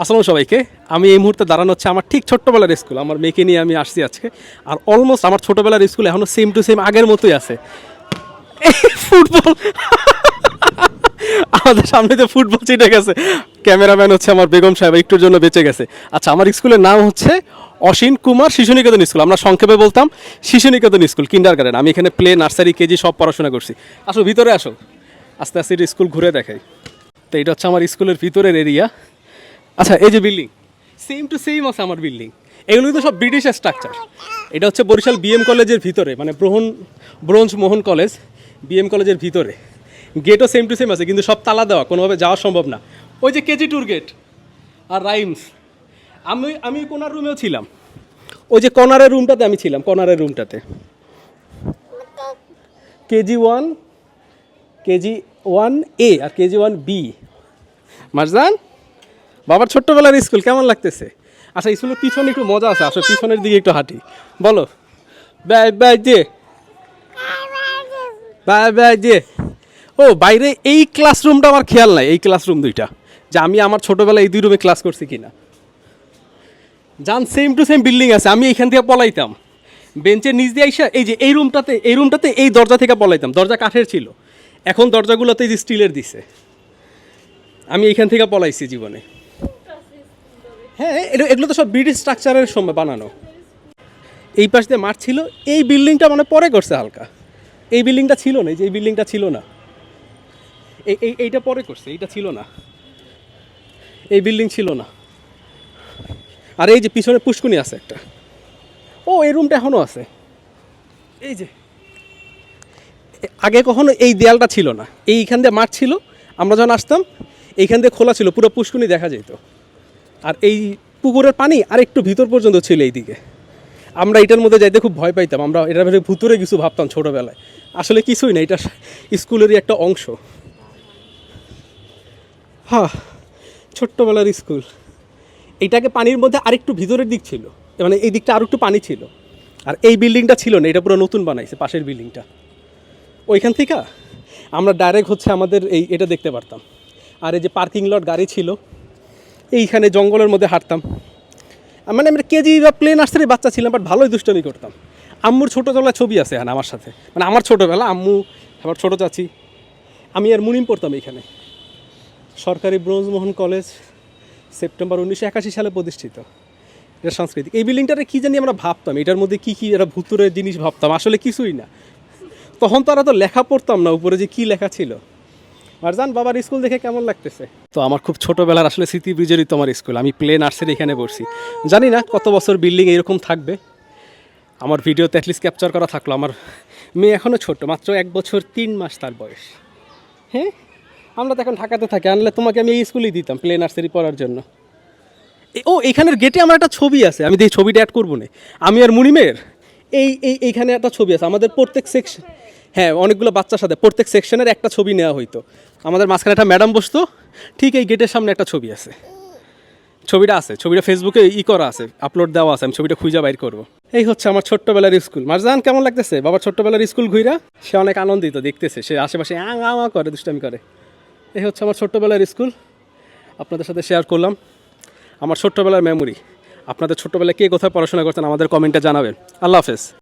আসসালাম সবাইকে। আমি এই মুহূর্তে দাঁড়ানো হচ্ছে আমার ঠিক ছোট্টবেলার স্কুল। আমার মেয়েকে নিয়ে আমি আসছি আজকে। আর অলমোস্ট আমার ছোটবেলার স্কুল এখনও সেম টু সেম আগের মতোই আছে। ফুটবল। আমাদের সামনে যে ফুটবল চিটে গেছে। ক্যামেরাম্যান হচ্ছে আমার বেগম সাহেব, একটুর জন্য বেঁচে গেছে। আচ্ছা আমার স্কুলের নাম হচ্ছে অসীন কুমার শিশু নিকেতন স্কুল। আমরা সংক্ষেপে বলতাম শিশু নিকেতন স্কুল কিন্ডার গার্ডেন আমি এখানে প্লে নার্সারি কেজি সব পড়াশোনা করছি। আসো, ভিতরে আসো। আস্তে আস্তে স্কুল ঘুরে দেখাই। তো এটা হচ্ছে আমার স্কুলের ভিতরের এরিয়া আচ্ছা এই যে বিল্ডিং সেম টু সেম আছে আমার বিল্ডিং এগুলো কিন্তু সব ব্রিটিশ স্ট্রাকচার এটা হচ্ছে বরিশাল বিএম কলেজের ভিতরে মানে ব্রহণ ব্রোঞ্জ মোহন কলেজ বিএম কলেজের ভিতরে। গেটও সেম টু সেম আছে, কিন্তু সব তালা দেওয়া, কোনোভাবে যাওয়া সম্ভব না। ওই যে কেজি ট্যুর গেট আর রাইমস আমি আমি কোনার রুমেও ছিলাম। ওই যে কর্নারের রুমটাতে আমি ছিলাম কর্নারের রুমটাতে KG one KG one A R KG one B Marjan বাবার ছোট্টবেলার স্কুল কেমন লাগতেছে? আচ্ছা স্কুলের পিছনে একটু মজা আছে আসলে পিছনের দিকে একটু হাঁটি। বলো। বাই বাই, যে। বাই বাই, যে। ও, বাইরে এই ক্লাসরুমটা আমার খেয়াল নাই, এই ক্লাসরুম দুইটা। যে আমি আমার ছোটবেলায় এই দুই রুমে ক্লাস করছি কি না যান সেম টু সেম বিল্ডিং আছে, আমি এইখান থেকে পলাইতাম। বেঞ্চের নিচ দিয়ে আইসা, এই যে এই রুমটাতে এই রুমটাতে এই দরজা থেকে পলাইতাম, দরজা কাঠের ছিল। এখন দরজাগুলোতে যে স্টিলের দিছে। আমি এইখান থেকে পলাইছি জীবনে। হ্যাঁ এগুলো তো সব ব্রিটিশ স্ট্রাকচারের সময় বানানো। এই পাশ দিয়ে মাঠ ছিল, এই বিল্ডিংটা মানে পরে করছে হালকা। এই বিল্ডিংটা ছিল না যে এই বিল্ডিংটা ছিল না। এই এইটা পরে করছে, এইটা ছিল না। এই বিল্ডিং ছিল না। আর এই যে পিছনে পুষ্কুনি আছে একটা। ও, এই রুমটা এখনও আছে। এই যে। আগে কখনো এই দেয়ালটা ছিল না। এইখান দিয়ে মাঠ ছিল, আমরা যখন আসতাম, এইখান দিয়ে খোলা ছিল, পুরো পুষ্কুনি দেখা যেত আর এই পুকুরের পানি আর একটু ভিতর পর্যন্ত ছিল এইদিকে। আমরা এটার মধ্যে যাইতে খুব ভয় পাইতাম, আমরা এটার ভেতরে ভুতুরে কিছু ভাবতাম ছোটোবেলায়। আসলে কিছুই না, এটা স্কুলেরই একটা অংশ। হ্যাঁ ছোট্টবেলার স্কুল। এইটাকে পানির মধ্যে আরেকটু ভিতরের দিক ছিল মানে এই দিকটা আরও একটু পানি ছিল। আর এই বিল্ডিংটা ছিল না, এটা পুরো নতুন বানাইছে, পাশের বিল্ডিংটা। ওইখান থেকে আমরা ডাইরেক্ট হচ্ছে আমাদের এই, এটা দেখতে পারতাম। আর এই যে পার্কিং লট গাড়ি ছিল এইখানে জঙ্গলের মধ্যে হাঁটতাম। মানে আমরা কেজি বা প্লেন নার্সারি বাচ্চা ছিলাম বাট ভালোই দুষ্টমি করতাম। আম্মুর ছোটোবেলা ছবি আছে এখানে আমার সাথে। মানে আমার ছোটোবেলা, আম্মু, আমার ছোটো চাচি। আমি আর মুনিম পড়তাম এখানে। সরকারি ব্রোঞ্জমোহন কলেজ, সেপ্টেম্বর উনিশশো একাশি সালে প্রতিষ্ঠিত। এটা সাংস্কৃতিক। এই বিল্ডিংটাতে কী জানি আমরা ভাবতাম, এটার মধ্যে কী কী এরা ভুতুরের জিনিস ভাবতাম, আসলে কিছুই না। তখন তো আর তো লেখা পড়তাম না, উপরে যে কী লেখা ছিল। মারজান, বাবার স্কুল দেখে কেমন লাগতেছে? তো আমার খুব ছোটোবেলার আসলে স্মৃতি বিজড়িত তোমার স্কুল। আমি প্লে নার্সারি এখানে পড়ছি। জানি না কত বছর বিল্ডিং এরকম থাকবে। আমার ভিডিওতে অ্যাটলিস্ট ক্যাপচার করা থাকল। আমার মেয়ে এখনও ছোট, মাত্র এক বছর তিন মাস তার বয়স। হ্যাঁ? আমরা তো এখন ঢাকাতে থাকি, আনলে তোমাকে আমি এই স্কুলেই দিতাম প্লে নার্সারি পড়ার জন্য। ও, এখানের গেটে আমার একটা ছবি আছে। আমি এই ছবিটা অ্যাড করব না। আমি আর মুনিমের এই এই, এইখানে একটা ছবি আছে, আমাদের প্রত্যেক সেকশন হ্যাঁ অনেকগুলো বাচ্চার সাথে প্রত্যেক সেকশনের একটা ছবি নেওয়া হইতো। আমাদের মাঝখানে একটা ম্যাডাম বসতো, ঠিক এই গেটের সামনে একটা ছবি আছে। ছবিটা আছে, ছবিটা ফেসবুকে ই করা আছে আপলোড দেওয়া আছে, আমি ছবিটা খুঁজে বাইর করব। এই হচ্ছে আমার ছোট্টবেলার স্কুল মারজান, কেমন লাগতেছে? বাবার ছোট্টবেলার স্কুল ঘুইরা? সে অনেক আনন্দিত, দেখতেছে, সে আশেপাশে আং আমা করে, দুষ্টামি করে। এই হচ্ছে আমার ছোট্টবেলার স্কুল আপনাদের সাথে শেয়ার করলাম। আমার ছোট্টবেলার মেমোরি আপনাদের ছোট্টবেলায় কে কোথায় পড়াশোনা করতেন আমাদের কমেন্টে জানাবেন। আল্লাহ হাফেজ।